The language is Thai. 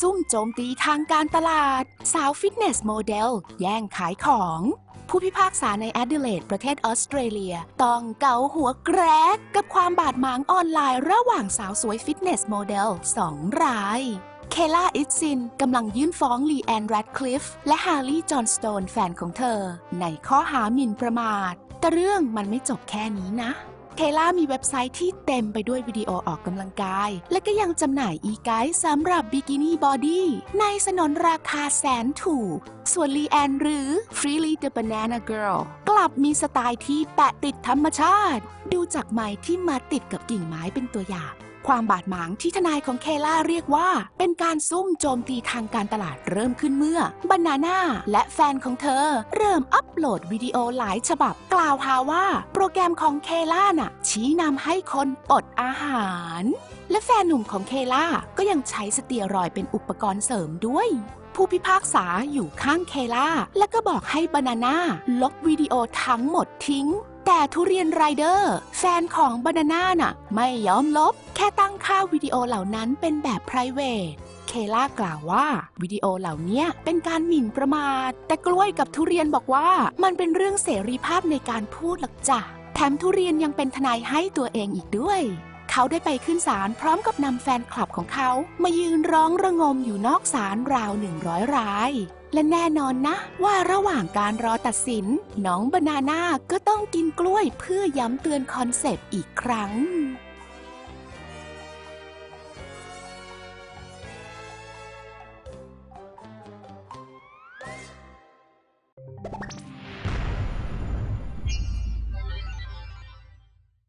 ซุ่มโจมตีทางการตลาด สาวฟิตเนสโมเดล แย่งขายของ ผู้พิพากษาในแอด e เลดประเทศออสเตรเลีย ต้องเกาหัวแกรก กับความบาดหมางออนไลน์ระหว่างสาวสวยฟิตเนสโมเดลสองรายเคล่าอิตซินกำลังยื่นฟ้องลีแอนแรดคลิฟและฮาร์ลีย์จอห์นสโตนแฟนของเธอ ในข้อหาหมิ่นประมาท แต่เรื่องมันไม่จบแค่นี้นะ เคล่ามีเว็บไซต์ที่เต็มไปด้วยวิดีโอออกกำลังกาย และก็ยังจำหน่ายอีไกด์สำหรับบิกินี่บอดี้ในสนนราคาแสนถูก ส่วนลีแอนหรือ Freely the Banana Girl กลับมีสไตล์ที่แปะติดธรรมชาติ ดูจากไม้ที่มาติดกับกิ่งไม้เป็นตัวอย่าง ความบาดหมางที่ทนายของเคล่าเรียกว่า เป็นการซุ่มโจมตีทางการตลาดเริ่มขึ้นเมื่อบานาน่าและแฟนของเธอ เริ่มอัปโหลดวิดีโอหลายฉบับ กล่าวหาว่า โปรแกรมของเคล่าน่ะ ชี้นำให้คนอดอาหาร และแฟนหนุ่มของเคล่าก็ยังใช้สเตียรอยเป็นอุปกรณ์เสริมด้วยผู้พิพากษาอยู่ข้างเคล่า และก็บอกให้บานาน่าลบวิดีโอทั้งหมดทิ้ง แต่ทุเรียนไรเดอร์แฟนของบานาน่าน่ะ ไม่ยอมลบ แค่ตั้งค่าวิดีโอเหล่านั้นเป็นแบบ p r i v a t เคล่ากล่าวว่า วิดีโอเหล่านี้เป็นการหมิ่นประมาท แต่กล้วยกับทุเรียนบอกว่า มันเป็นเรื่องเสรีภาพในการพูดหลักจ้ะแถมทุเรียนยังเป็นทนายให้ตัวเองอีกด้วย เขาได้ไปขึ้นศาลพร้อมกับนำแฟนคลับของเขามายืนร้องระงมอยู่นอกศาลราวหนึ่งร้อยรายและแน่นอนนะ ว่าระหว่างการรอตัดสิน น้องบานาน่าก็ต้องกินกล้วยเพื่อย้ำเตือนคอนเซปต์อีกครั้ง